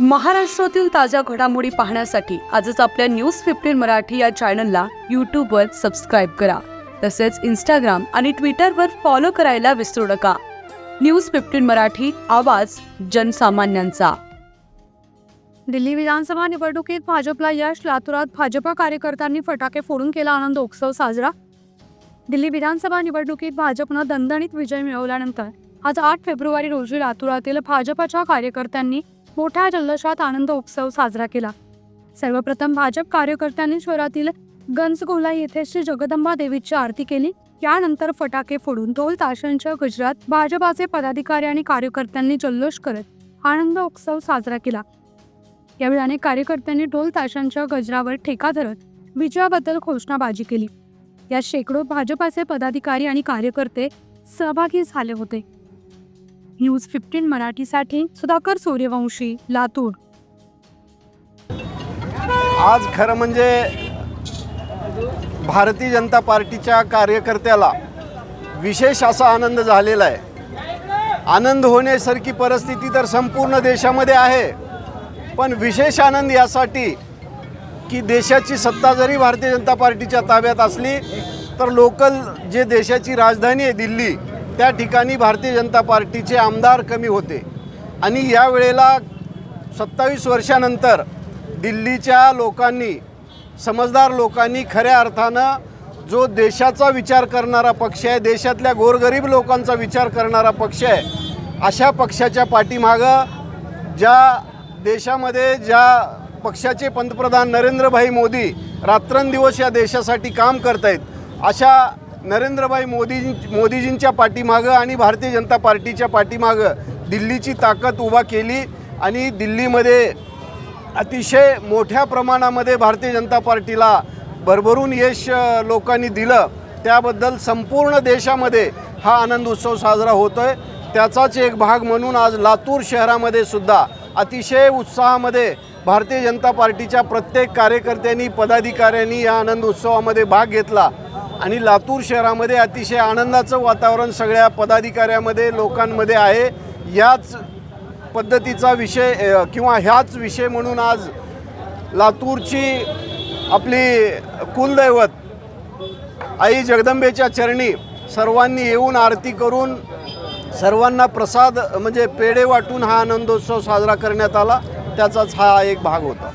महाराष्ट्रातील ताज्या घडामोडी पाहण्यासाठी आजच आपल्या न्यूज फिफ्टीन मराठी या चॅनलला यूट्यूबवर सबस्क्राईब करा. तसेच इंस्टाग्राम आणि ट्विटरवर फॉलो करायला विसरू नका. न्यूज फिफ्टीन मराठी आवाज जनसामान्यांचा. दिल्ली विधानसभा निवडणुकीत भाजपला यश लातूरात भाजपा कार्यकर्त्यांनी फटाके फोडून केला आनंद उत्सव साजरा. दिल्ली विधानसभा निवडणुकीत भाजपनं दणदणीत विजय मिळवल्यानंतर आज आठ फेब्रुवारी रोजी लातूरातील भाजपाच्या कार्यकर्त्यांनी मोठ्या जल्लोषात आनंद उत्सव साजरा केला. सर्वप्रथम भाजप कार्यकर्त्यांनी शहरातील गंजगोला येथे श्री जगदंबा देवीची आरती केली. यानंतर फटाके फोडून ढोल ताशांच्या गजरात भाजपाचे पदाधिकारी आणि कार्यकर्त्यांनी जल्लोष करत आनंद उत्सव साजरा केला. यावेळी अनेक कार्यकर्त्यांनी ढोल ताशांच्या गजरावर ठेका धरत विजयाबद्दल घोषणाबाजी केली. या शेकडो भाजपाचे पदाधिकारी आणि कार्यकर्ते सहभागी झाले होते. न्यूज फिफ्टीन मराठीसाठी सुधाकर सूर्यवंशी लातूर. आज खरं म्हणजे भारतीय जनता पार्टीच्या कार्यकर्त्याला विशेष असा आनंद झालेला आहे. आनंद होण्यासारखी परिस्थिती तर संपूर्ण देशामध्ये आहे. पण विशेष आनंद यासाठी की देशाची सत्ता जरी भारतीय जनता पार्टीच्या ताब्यात असली तर लोकल जे देशाची राजधानी आहे दिल्ली त्या ठिकाणी भारतीय जनता पार्टीचे आमदार कमी होते. आणि यावेळेला सत्तावीस वर्षानंतर दिल्लीच्या लोकांनी समजदार लोकांनी खऱ्या अर्थानं जो देशाचा विचार करणारा पक्ष आहे देशातल्या गोरगरीब लोकांचा विचार करणारा पक्ष आहे अशा पक्षाच्या पाठीमागं ज्या देशामध्ये ज्या पक्षाचे पंतप्रधान नरेंद्रभाई मोदी रात्रंदिवस या देशासाठी काम करत आहेत अशा नरेंद्रभाई मोदी मोदीजींच्या पाठीमागं आणि भारतीय जनता पार्टीच्या पाठीमागं दिल्लीची ताकद उभा केली आणि दिल्लीमध्ये अतिशय मोठ्या प्रमाणामध्ये भारतीय जनता पार्टीला भरभरून यश लोकांनी दिलं. त्याबद्दल संपूर्ण देशामध्ये हा आनंद उत्सव साजरा होतो आहे त्याचाच एक भाग म्हणून आज लातूर शहरामध्ये सुद्धा अतिशय उत्साहामध्ये भारतीय जनता पार्टीच्या प्रत्येक कार्यकर्त्यांनी पदाधिकाऱ्यांनी या आनंद उत्सवामध्ये भाग घेतला. आणि लातूर शहरामध्ये अतिशय आनंदाचं वातावरण सगळ्या पदाधिकाऱ्यामध्ये लोकांमध्ये आहे. याच पद्धतीचा विषय किंवा ह्याच विषय म्हणून आज लातूरची आपली कुलदैवत आई जगदंबेच्या चरणी सर्वांनी येऊन आरती करून सर्वांना प्रसाद म्हणजे पेढे वाटून हा आनंदोत्सव साजरा करण्यात आला. त्याचाच हा एक भाग होता.